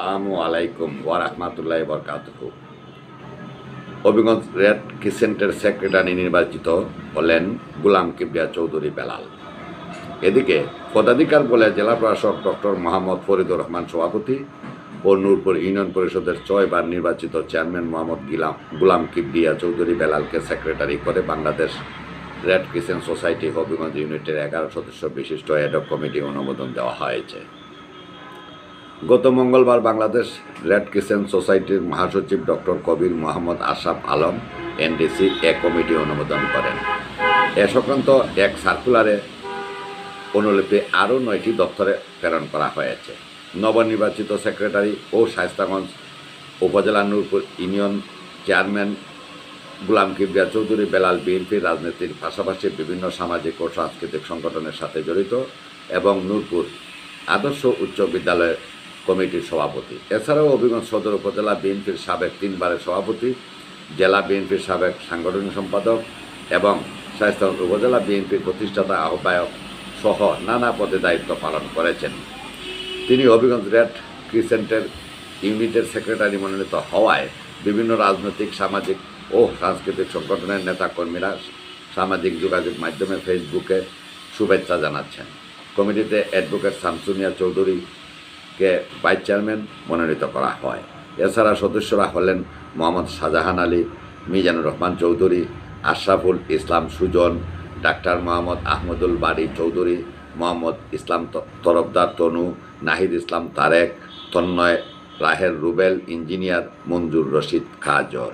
আসসালামু আলাইকুম ওয়া বারাকাতুহু। হবিগঞ্জ রেড ক্রিসেন্টের সেক্রেটারি নির্বাচিত হলেন গুলাম কিবরিয়া চৌধুরী বেলাল। এদিকে পদাধিকার বলে জেলা প্রশাসক ডক্টর মোহাম্মদ ফরিদুর রহমান সভাপতি ও নূরপুর ইউনিয়ন পরিষদের ছয়বার নির্বাচিত চেয়ারম্যান মোহাম্মদ গিলাম গুলাম কিবরিয়া চৌধুরী বেলালকে সেক্রেটারি করে Bangladesh red crescent society Habiganj ইউনিটের এগারো সদস্য বিশিষ্ট এডক কমিটি অনুমোদন দেওয়া হয়েছে। গত মঙ্গলবার বাংলাদেশ রেড ক্রিসেন্ট সোসাইটির মহাসচিব ডক্টর কবির মোহাম্মদ আশাফ আলম, এনডিসি, এ কমিটি অনুমোদন করেন। এ সংক্রান্ত এক সার্কুলারে অনুলিপি আরও নয়টি দপ্তরে প্রেরণ করা হয়েছে। নবনির্বাচিত সেক্রেটারি ও Shaistaganj upazila Nurpur union chairman Gulam Kibria Chowdhury, Belal BNP রাজনীতির পাশাপাশি বিভিন্ন সামাজিক ও সাংস্কৃতিক সংগঠনের সাথে জড়িত এবং নূরপুর আদর্শ উচ্চ বিদ্যালয়ের কমিটির সভাপতি। এছাড়াও অভিগঞ্জ সদর উপজেলা বিএনপির সাবেক তিনবারের সভাপতি, জেলা বিএনপির সাবেক সাংগঠনিক সম্পাদক এবং স্বাস্থ্য উপজেলা বিএনপির প্রতিষ্ঠাতা আহ্বায়ক সহ নানা পদে দায়িত্ব পালন করেছেন। তিনি হবিগঞ্জ রেড ক্রিসেন্টের ইউনিটের সেক্রেটারি মনোনীত হওয়ায় বিভিন্ন রাজনৈতিক, সামাজিক ও সাংস্কৃতিক সংগঠনের নেতাকর্মীরা সামাজিক যোগাযোগ মাধ্যমে ফেসবুকে শুভেচ্ছা জানাচ্ছেন। কমিটিতে অ্যাডভোকেট শামসুনিয়া চৌধুরীকে ভাইস চেয়ারম্যান মনোনীত করা হয়। এছাড়া সদস্যরা হলেন মোহাম্মদ শাহজাহান আলী, মিজানুর রহমান চৌধুরী, আশরাফুল ইসলাম সুজন, ডাক্তার মোহাম্মদ আহমদুল বাড়ি চৌধুরী, মোহাম্মদ ইসলাম তরফদার তনু, নাহিদ ইসলাম তারেক, তন্ময় রাহের রুবেল, ইঞ্জিনিয়ার মঞ্জুর রশিদ খাজর